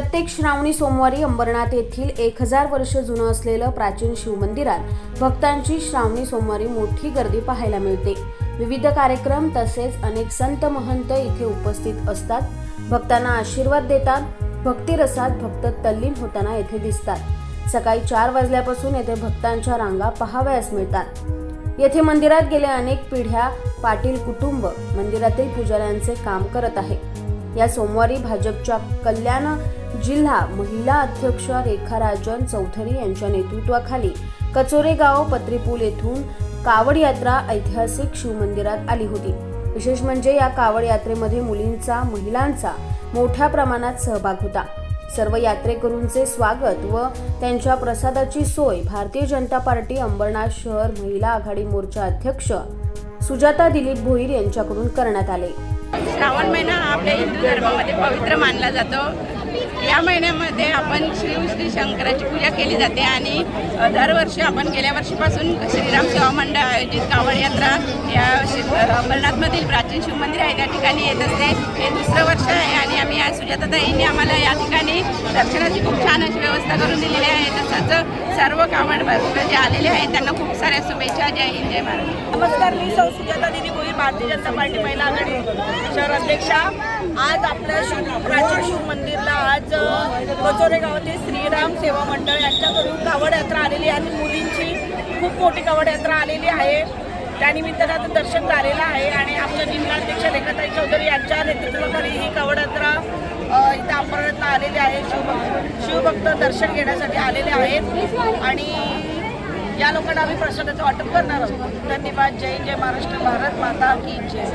प्रत्येक श्रावणी सोमवारी अंबरनाथ येथील एक हजार वर्ष जुनं असलेलं प्राचीन शिवमंदिरात भक्तांची श्रावणी सोमवारी मोठी गर्दी पाहायला मिळते. विविध कार्यक्रम तसेच अनेक संत महंत इथे उपस्थित असतात. भक्तांना आशीर्वाद देतात. भक्तिरसात भक्त तल्लीन होताना येथे दिसतात. सकाळी चार वाजल्यापासून येथे भक्तांच्या रांगा पहावयास मिळतात. येथे मंदिरात गेल्या अनेक पिढ्या पाटील कुटुंब मंदिरातील पुजाऱ्यांचे काम करत आहे. या सोमवारी भाजपच्या कल्याण जिल्हा महिला अध्यक्ष रेखा राजन चौधरी यांच्या नेतृत्वाखाली कचोरे गाव पत्रीपूल येथून कावड यात्रा ऐतिहासिक शिवमंदिरात आली होती. विशेष म्हणजे या कावड यात्रेमध्ये मुलींचा महिलांचा मोठ्या प्रमाणात सहभाग होता. सर्व यात्रेकरूंचे स्वागत व त्यांच्या प्रसादाची सोय भारतीय जनता पार्टी अंबरनाथ शहर महिला आघाडी मोर्चा अध्यक्ष सुजाता दिलीप भोईर यांच्याकडून करण्यात आले. श्रावण महिना हा आपल्या हिंदू धर्मामध्ये पवित्र मानला जातो. या महिन्यामध्ये आपण श्री श्री शंकराची पूजा केली जाते आणि दरवर्षी आपण गेल्या वर्षीपासून श्रीराम सेवा मंडळ आयोजित कावड यात्रा या श्री- अंबरनाथमधील प्राचीन शिवमंदिर आहे त्या ठिकाणी येत असते. हे दुसरं वर्ष आहे आणि आम्ही या सुजाताताईंनी आम्हाला या ठिकाणी दर्शनाची खूप छान अशी व्यवस्था करून दिलेली आहे. तसंच सर्व कावड भक्त जे आलेले आहेत त्यांना खूप साऱ्या शुभेच्छा. जय हिंद जय महाराज नमस्कार मी सौ सुजाता दिदी गोळी भारतीय जनता पार्टी महिला आघाडी शहर अध्यक्षा आज आपल्या शिव प्राचीन शिव मंदिरला आज अ, कचोरे गावातील श्रीराम सेवा मंडळ यांच्याकडून कावड यात्रा आलेली आहे. आणि मुलींची खूप मोठी कावड यात्रा आलेली आहे. त्यानिमित्तानं आता दर्शन झालेलं आहे. आणि आमच्या जिल्हाध्यक्ष रेखाताई चौधरी यांच्या नेतृत्वाखाली ही कावड यात्रा इथं अंबरनाथला आलेली आहे. शिवभक्त शिवभक्त दर्शन घेण्यासाठी आलेले आहेत. आणि या लोकांना आम्ही प्रसादाचं वाटप करणार आहोत. धन्यवाद. जय जय महाराष्ट्र. भारत माता की जय.